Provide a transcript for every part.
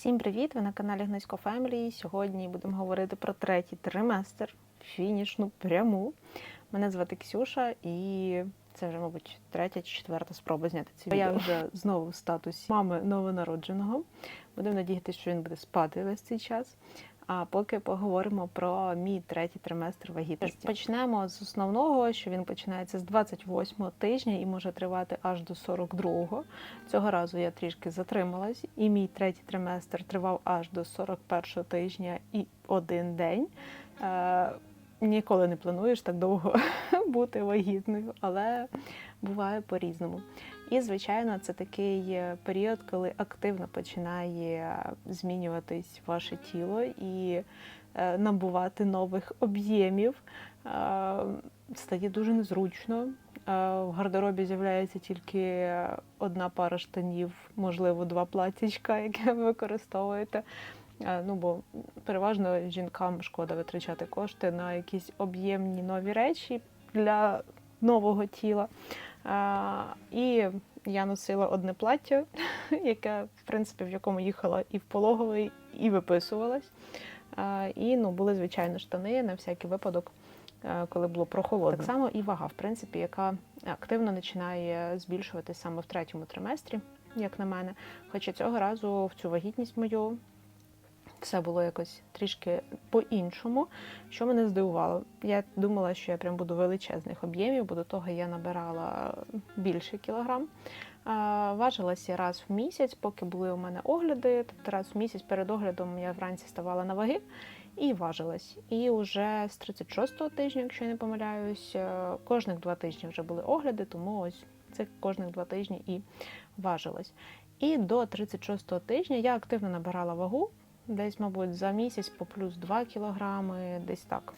Всім привіт! Ви на каналі Гнесько Фемілі. Сьогодні будемо говорити про третій триместр, фінішну пряму. Мене звати Ксюша, і це вже, мабуть, третя чи четверта спроба зняти ці відео. Я вже знову в статусі мами новонародженого. Будемо надіятися, що він буде спати весь цей час. А поки поговоримо про мій третій триместр вагітності. Почнемо з основного, що він починається з 28 тижня і може тривати аж до 42-го. Цього разу я трішки затрималась, і мій третій триместр тривав аж до 41 тижня і один день. Ніколи не плануєш так довго бути вагітною, але буває по-різному. І, звичайно, це такий е, період, коли активно починає змінюватись ваше тіло і е, набувати нових об'ємів. Е, Стає дуже незручно. В гардеробі з'являється тільки одна пара штанів, можливо, два платічка, яке ви використовуєте. Ну, бо переважно жінкам шкода витрачати кошти на якісь об'ємні нові речі для нового тіла. І я носила одне плаття, яке, в принципі, в якому їхала і в пологовий, і виписувалась. І ну, були, звичайно, штани на всякий випадок, коли було прохолодно. Так само і вага, в принципі, яка активно починає збільшуватись саме в третьому триместрі, як на мене. Хоча цього разу в цю вагітність мою все було якось трішки по-іншому, що мене здивувало. Я думала, що я прям буду величезних об'ємів, бо до того я набирала більше кілограм. Важилася раз в місяць, поки були у мене огляди. Тобто раз в місяць перед оглядом я вранці ставала на ваги і важилась. І вже з 36-го тижня, якщо я не помиляюсь, е, кожних два тижні вже були огляди, тому ось це кожних два тижні і важилась. І до 36-го тижня я активно набирала вагу десь, мабуть, за місяць по плюс 2 кілограми, десь так.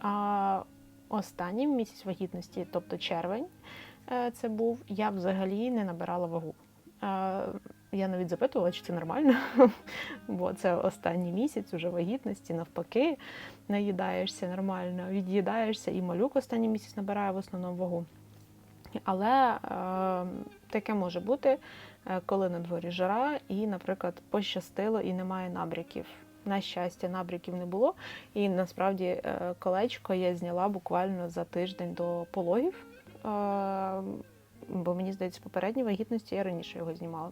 А останній місяць вагітності, тобто червень, е, це був, я взагалі не набирала вагу. Е, Я навіть запитувала, чи це нормально, бо це останній місяць уже вагітності, навпаки, наїдаєшся нормально, від'їдаєшся, і малюк останній місяць набирає в основному вагу. Але е, таке може бути, е, коли на дворі жара, і, наприклад, пощастило і немає набряків. На щастя, набряків не було. І насправді е, колечко я зняла буквально за тиждень до пологів. Е, бо мені здається, попередній вагітності я раніше його знімала.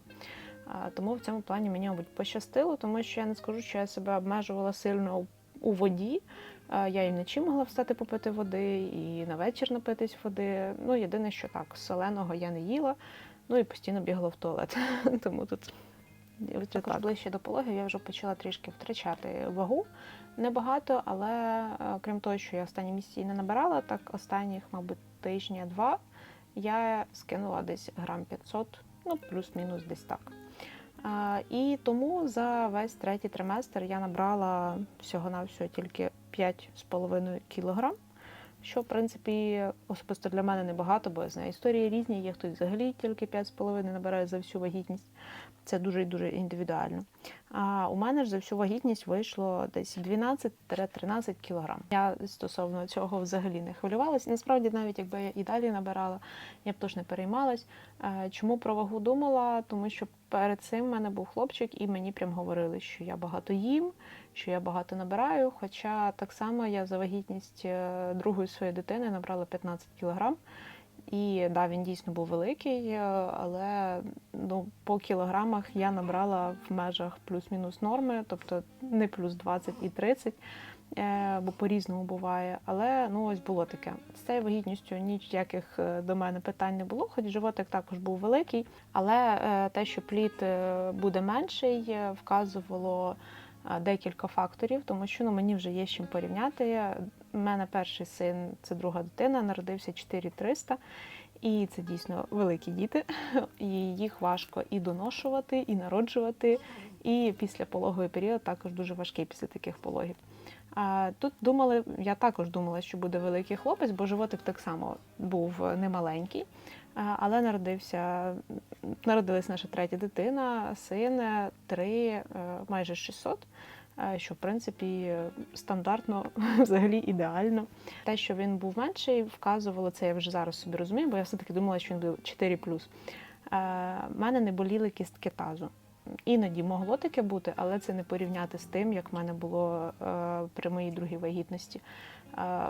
Е, тому в цьому плані мені, мабуть, пощастило, тому що я не скажу, що я себе обмежувала сильно у воді. Я і вночі могла встати попити води, і на вечір напитись води. Ну, єдине, що так, соленого я не їла, ну і постійно бігала в туалет. Тому тут також ближче до пологів я вже почала трішки втрачати вагу. Небагато, але е, крім того, що я останні місяці не набирала, так останніх, мабуть, тижня-два я скинула десь грам 500, ну плюс-мінус десь так. А, І тому за весь третій триместр я набрала всього-навсього тільки 5,5 кг, що, в принципі, особисто для мене небагато, бо я знаю, історії різні, є хтось взагалі тільки 5,5 набирає за всю вагітність. Це дуже дуже індивідуально. А у мене ж за всю вагітність вийшло десь 12-13 кілограм. Я стосовно цього взагалі не хвилювалася. Насправді, навіть якби я і далі набирала, я б теж не переймалась. Е, Чому про вагу думала? Тому що перед цим в мене був хлопчик, і мені прям говорили, що я багато їм, що я багато набираю. Хоча так само я за вагітність е, другої своєї дитини набрала 15 кілограм. І да, він дійсно був великий, е, але ну, по кілограмах я набрала в межах плюс-мінус норми, тобто не плюс 20 і 30, е, бо по-різному буває. Але ну ось було таке. З цією вагітністю ніяких е, до мене питань не було, хоч животик також був великий. Але те, що плід буде менший, вказувало декілька факторів, тому що ну, мені вже є з чим порівняти. У мене перший син, це друга дитина, народився 4300, і це дійсно великі діти, і їх важко і доношувати, і народжувати. І після пологовий період також дуже важкий після таких пологів. А тут думали, я також думала, що буде великий хлопець, бо животик так само був немаленький. Але народився, народилась наша третя дитина, син 3, майже 600 що в принципі стандартно, взагалі ідеально. Те, що він був менший, вказувало це. Я вже зараз собі розумію, бо я все таки думала, що він був 4+. У мене не боліли кістки тазу. іноді могло таке бути, але це не порівняти з тим, як в мене було е, при моїй другій вагітності. Е,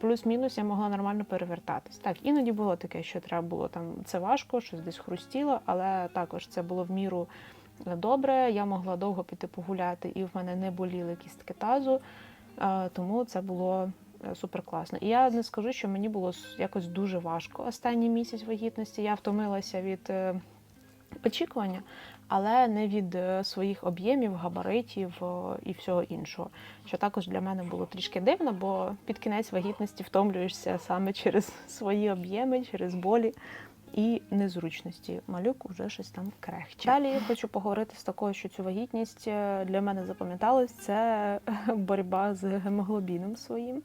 Плюс-мінус я могла нормально перевертатись. Так, іноді було таке, що треба було там це важко, щось десь хрустіло, але також це було в міру добре. Я могла довго піти погуляти, і в мене не боліли кістки тазу, е, тому це було е, супер класно. І я не скажу, що мені було якось дуже важко останній місяць вагітності. Я втомилася від е, очікування, але не від е, своїх об'ємів, габаритів е, і всього іншого. Що також для мене було трішки дивно, бо під кінець вагітності втомлюєшся саме через свої об'єми, через болі. І незручності малюк уже щось там крехче. Далі я хочу поговорити з такою, що цю вагітність е, для мене запам'яталась. Це боротьба з гемоглобіном своїм.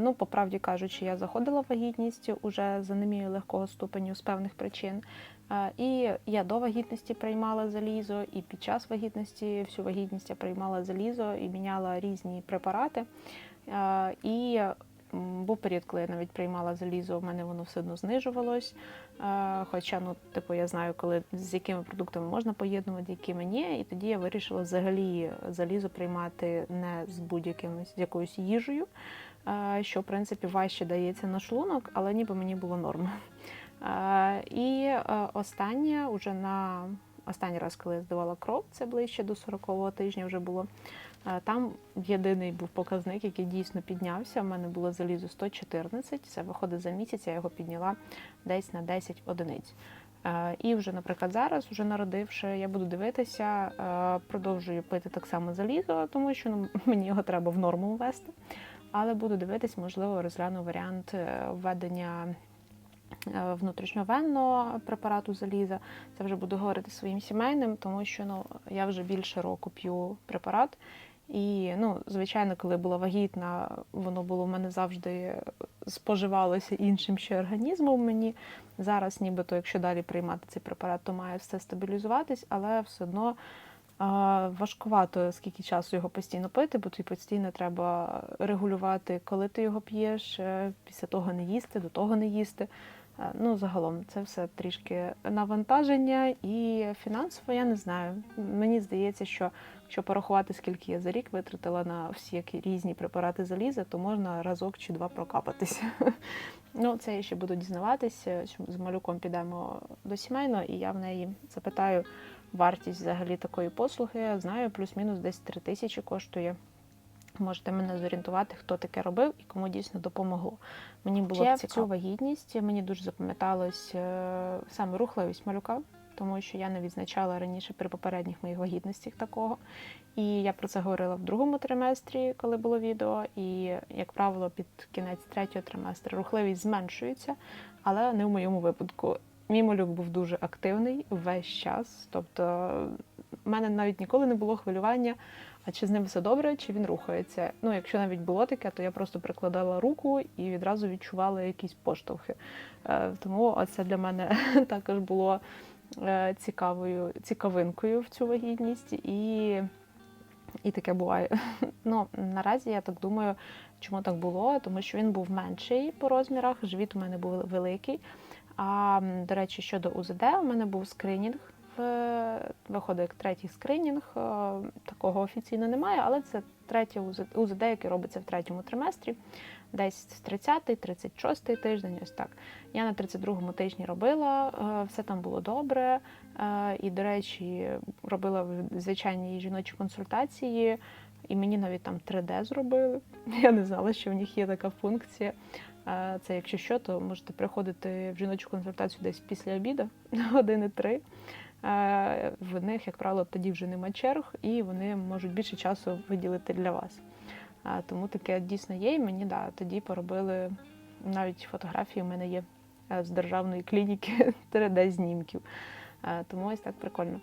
Ну, по правді кажучи, я заходила в вагітність уже з анемією легкого ступеню з певних причин. І я до вагітності приймала залізо, і під час вагітності всю вагітність я приймала залізо і міняла різні препарати. І був період, коли я навіть приймала залізо, в мене воно все одно знижувалось. Е, Хоча, ну, типу, я знаю, коли з якими продуктами можна поєднувати, якими ні. І тоді я вирішила взагалі залізо приймати не з будь-яким з якоюсь їжею, е, що в принципі важче дається на шлунок, але ніби мені було норм. Е, І останнє, уже на останній раз, коли я здавала кров, це ближче до 40-го тижня вже було. Там єдиний був показник, який дійсно піднявся. У мене було залізо 114, це виходить за місяць, я його підняла десь на 10 одиниць. І вже, наприклад, зараз, вже народивши, я буду дивитися, продовжую пити так само залізо, тому що ну, мені його треба в норму ввести. Але буду дивитись, можливо, розгляну варіант е, введення е, внутрішньовенного препарату заліза. Це вже буду говорити своїм сімейним, тому що ну, я вже більше року п'ю препарат. І, ну, звичайно, коли була вагітна, воно було в мене завжди споживалося іншим ще організмом мені. Зараз, нібито, якщо далі приймати цей препарат, то має все стабілізуватись, але все одно а, важкувато скільки часу його постійно пити, бо тобі постійно треба регулювати, коли ти його п'єш, е, після того не їсти, до того не їсти. Е, Ну, загалом, це все трішки навантаження і фінансово я не знаю. Мені здається, що якщо порахувати, скільки я за рік витратила на всі різні препарати заліза, то можна разок чи два прокапатися. Ну, це я ще буду дізнаватися. З малюком підемо до сімейного, і я в неї запитаю вартість взагалі такої послуги. Я знаю, плюс-мінус десь 3 тисячі коштує. Можете мене зорієнтувати, хто таке робив і кому дійсно допомогло. Мені було Ще цікаво вагітність. Мені дуже запам'яталось е, саме рухливість малюка, тому що я не відзначала раніше при попередніх моїх вагітностях такого. І я про це говорила в другому триместрі, коли було відео. І, як правило, під кінець третього триместру рухливість зменшується, але не в моєму випадку. Мій малюк був дуже активний весь час. Тобто, в мене навіть ніколи не було хвилювання, а чи з ним все добре, чи він рухається. Ну, якщо навіть було таке, то я просто прикладала руку і відразу відчувала якісь поштовхи. Е, Тому це для мене також було цікавою цікавинкою в цю вагітність. І, і таке буває. Ну, наразі я так думаю, чому так було, тому що він був менший по розмірах, живіт у мене був великий. А до речі, щодо УЗД, у мене був скринінг. Виходить третій скринінг. Е, Такого офіційно немає, але це третє УЗД, яке робиться в третьому триместрі, десь 30-й, 36-й тиждень. Ось так. Я на 32-му тижні робила, е, все там було добре. Е, І, до речі, робила звичайні жіночі консультації, і мені навіть там 3D зробили. Я не знала, що в них є така функція. Е, Це якщо що, то можете приходити в жіночу консультацію десь після обіду, години три. В них, як правило, тоді вже нема черг, і вони можуть більше часу виділити для вас. Тому таке дійсно є. І мені да, тоді поробили навіть фотографії. У мене є е, з державної клініки 3D-знімків. Е, Тому ось так прикольно.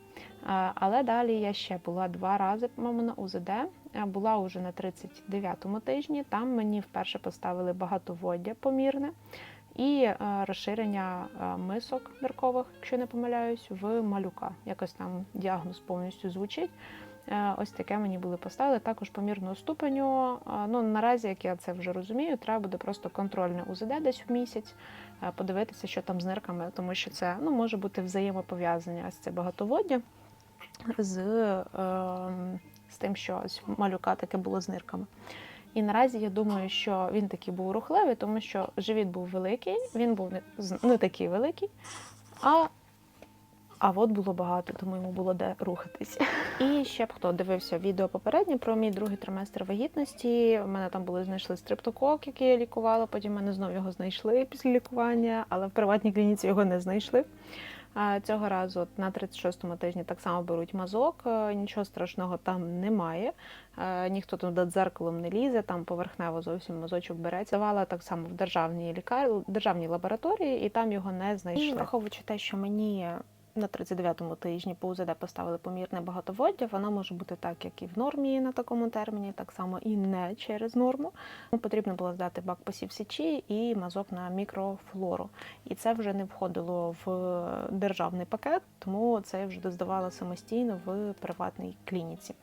Але далі я ще була два рази, по-моєму, на УЗД. Е, Була вже на 39-му тижні. Там мені вперше поставили багатоводдя помірне і розширення мисок ниркових, якщо не помиляюсь, в малюка. Якось там діагноз повністю звучить. Е, Ось таке мені були поставили. Також помірного ступеню. Е, Ну наразі, як я це вже розумію, треба буде просто контрольне УЗД десь в місяць, е, подивитися, що там з нирками, тому що це ну може бути взаємопов'язання з це багатоводдя. з, е, з тим, що ось малюка таке було з нирками. І наразі я думаю, що він такий був рухливий, тому що живіт був великий, він був не такий великий, а, а от було багато, тому йому було де рухатись. І ще б хто дивився відео попереднє про мій другий триместр вагітності. У мене там були знайшли стриптокок, який я лікувала. Потім мене знову його знайшли після лікування, але в приватній клініці його не знайшли. Цього разу на 36-му тижні так само беруть мазок, е, нічого страшного там немає. Е, Ніхто туди дзеркалом не лізе, там поверхнево зовсім мазочок береться. Давала так само в державній лікар... державній лабораторії, і там його не знайшли. І враховуючи те, що мені на 39-му тижні по УЗД поставили помірне багатоводдя, воно може бути так, як і в нормі на такому терміні, так само і не через норму. Потрібно було здати бак посів сечі і мазок на мікрофлору. І це вже не входило в державний пакет, тому це я вже здавала самостійно в приватній клініці.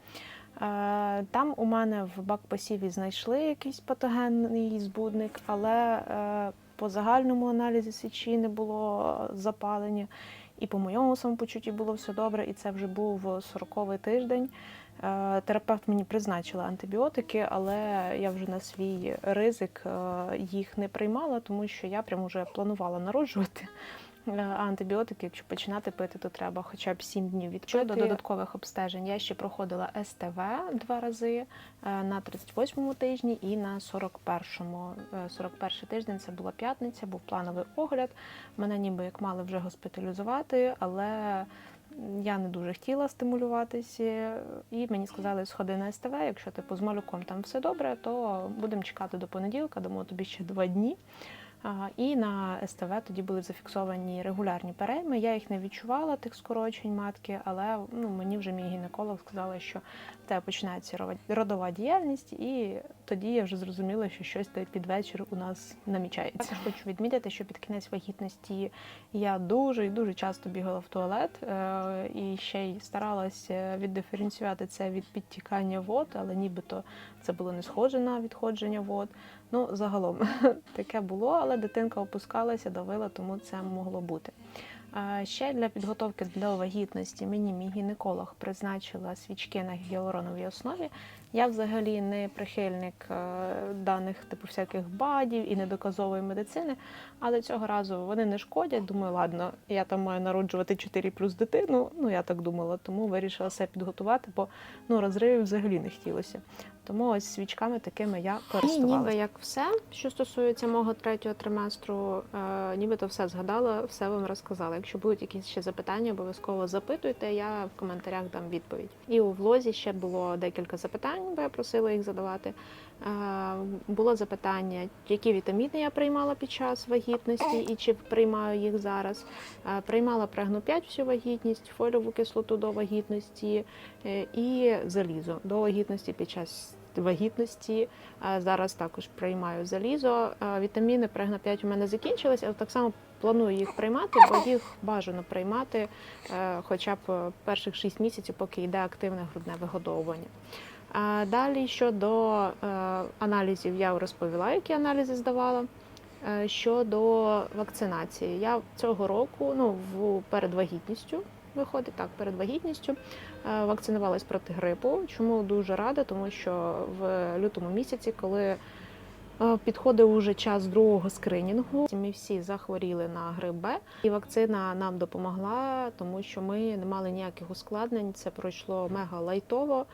Е, Там у мене в бак-посіві знайшли якийсь патогенний збудник, але е, по загальному аналізі сечі не було запалення. І по моєму самопочутті було все добре, і це вже був 40-й тиждень. Е, Терапевт мені призначила антибіотики, але я вже на свій ризик е, їх не приймала, тому що я прям вже планувала народжувати. Е, антибіотики, якщо починати пити, то треба хоча б 7 днів від Щодо додаткових обстежень. Я ще проходила СТВ два рази е, на 38-му тижні і на 41-му. Е, 41 тиждень це була п'ятниця, був плановий огляд. Мене ніби як мали вже госпіталізувати, але я не дуже хотіла стимулюватися, і мені сказали, сходи на СТВ, якщо типу з малюком там все добре, то будемо чекати до понеділка, дамо тобі ще два дні. І на СТВ тоді були зафіксовані регулярні перейми. Я їх не відчувала, тих скорочень матки, але ну, мені вже мій гінеколог сказала, що в тебе починається родова діяльність, і тоді я вже зрозуміла, що щось під вечір у нас намічається. Також хочу відмітити, що під кінець вагітності я дуже і дуже часто бігала в туалет е, і ще й старалася віддиференціювати це від підтікання вод, але нібито це було не схоже на відходження вод. Ну, загалом таке було, але дитинка опускалася, давила, тому це могло бути. Ще для підготовки до вагітності мені мій гінеколог призначила свічки на гіалуроновій основі. Я взагалі не прихильник е, даних типу всяких бадів і недоказової медицини, але цього разу вони не шкодять. Думаю, ладно, я там маю народжувати 4 плюс дитину. Ну я так думала, тому вирішила себе підготувати, бо ну розривів взагалі не хотілося. Тому ось свічками такими я І користувалася. ніби як все, що стосується мого третього триместру, е, нібито все згадала, все вам розказала. Якщо будуть якісь ще запитання, обов'язково запитуйте, я в коментарях дам відповідь. І у влозі ще було декілька запитань, бо я просила їх задавати. Було запитання, які вітаміни я приймала під час вагітності і чи приймаю їх зараз. Приймала прегну 5 всю вагітність, фольову кислоту до вагітності е, і залізо до вагітності під час вагітності. Зараз також приймаю залізо. Вітаміни прегна 5 у мене закінчились, але так само планую їх приймати, бо їх бажано приймати е, хоча б перших 6 місяців, поки йде активне грудне вигодовування. Далі щодо е, аналізів, я розповіла, які аналізи здавала. Е, Щодо вакцинації, я цього року, ну в перед вагітністю, виходить так, перед вагітністю е, вакцинувалась проти грипу. Чому дуже рада? Тому що в лютому місяці, коли підходив уже час другого скринінгу, ми всі захворіли на грип Б, і вакцина нам допомогла, тому що ми не мали ніяких ускладнень. Це пройшло мега лайтово.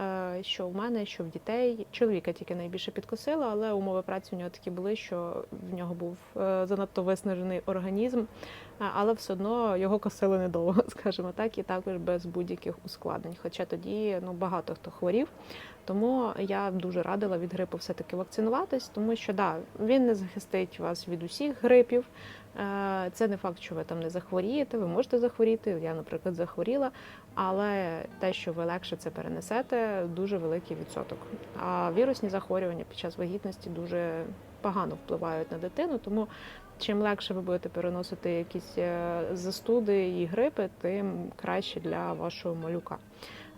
Е, Що в мене, що в дітей. Чоловіка тільки найбільше підкосило, але умови праці у нього такі були, що в нього був е, занадто виснажений організм, е, але все одно його косили недовго, скажімо так, і також без будь-яких ускладнень. Хоча тоді ну багато хто хворів. Тому я дуже радила від грипу все-таки вакцинуватись, тому що да, він не захистить вас від усіх грипів. Це не факт, що ви там не захворієте. Ви можете захворіти. Я, наприклад, захворіла, але те, що ви легше це перенесете, дуже великий відсоток. А вірусні захворювання під час вагітності дуже погано впливають на дитину, тому чим легше ви будете переносити якісь е, застуди і грипи, тим краще для вашого малюка.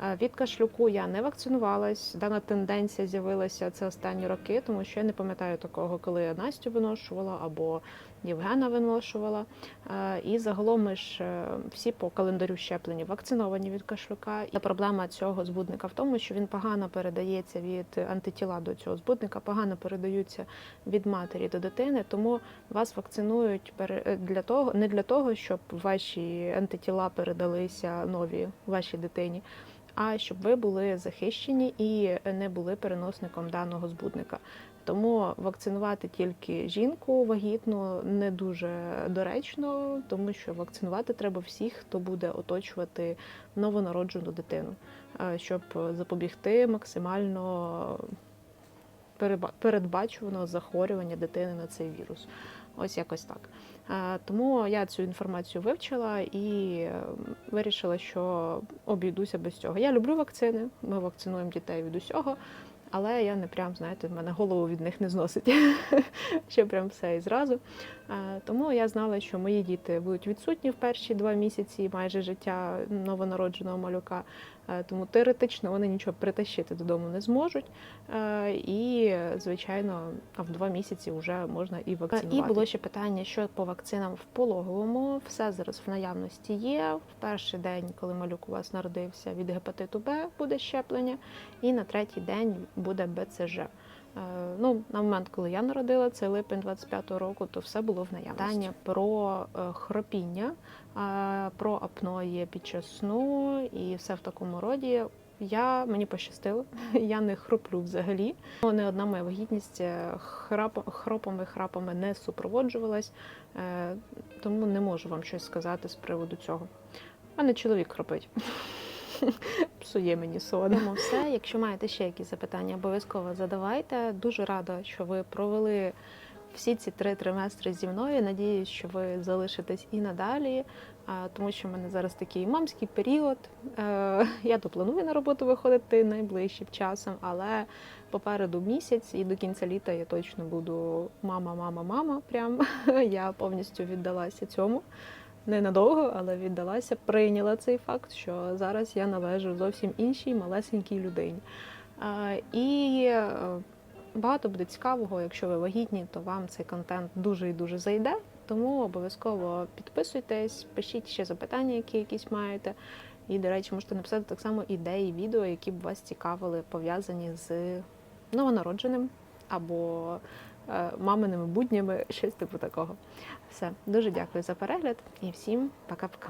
Е, Від кашлюку я не вакцинувалась. Дана тенденція з'явилася це останні роки, тому що я не пам'ятаю такого, коли я Настю виношувала або Євгена виношувала. Е, І загалом ми ж е, всі по календарю щеплені вакциновані від кашлюка. І проблема цього збудника в тому, що він погано передається від антитіла до цього збудника, погано передаються від матері до дитини. Тому вас вакцинують е, для того, не для того, щоб ваші антитіла передалися нові вашій дитині. А щоб ви були захищені і не були переносником даного збудника. Тому вакцинувати тільки жінку вагітну не дуже доречно, тому що вакцинувати треба всіх, хто буде оточувати новонароджену дитину, е, щоб запобігти максимально передбачуваного захворювання дитини на цей вірус. Ось якось так. Е, Тому я цю інформацію вивчила і е, вирішила, що обійдуся без цього. Я люблю вакцини, ми вакцинуємо дітей від усього, але я не прям, знаєте, в мене голову від них не зносить. Ще прям все і зразу. Тому я знала, що мої діти будуть відсутні в перші два місяці майже життя новонародженого малюка. Е, Тому теоретично вони нічого притащити додому не зможуть. Е, І, звичайно, в два місяці вже можна і вакцинувати. І було ще питання, що по вакцинам в пологовому. Все зараз в наявності є. В перший день, коли малюк у вас народився, від гепатиту Б буде щеплення, і на третій день буде БЦЖ. Е, Ну, на момент, коли я народила, це липень 25-го року, то все було в наявності. Питання про е, хропіння, е, про апної під час сну і все в такому роді. Я мені пощастило, я не хроплю взагалі. Ну, Не одна моя вагітність храп, хропами, храпами не супроводжувалась, тому не можу вам щось сказати з приводу цього. У мене чоловік хропить. Псує мені сон. Тому все. Якщо маєте ще якісь запитання, обов'язково задавайте. Дуже рада, що ви провели всі ці три триместри зі мною. Надіюсь, що ви залишитесь і надалі, тому що в мене зараз такий мамський період. Е, Я то планую на роботу виходити найближчим часом, але попереду місяць і до кінця літа я точно буду мама, мама, мама. Прям я повністю віддалася цьому. Ненадовго, але віддалася, прийняла цей факт, що зараз я належу зовсім іншій малесенькій людині. І е, багато буде цікавого, якщо ви вагітні, то вам цей контент дуже і дуже зайде. Тому обов'язково підписуйтесь, пишіть ще запитання, які якісь маєте. І, до речі, можете написати так само ідеї, відео, які б вас цікавили, пов'язані з новонародженим або маминими буднями, щось типу такого. Все, дуже дякую за перегляд і всім пока-пока.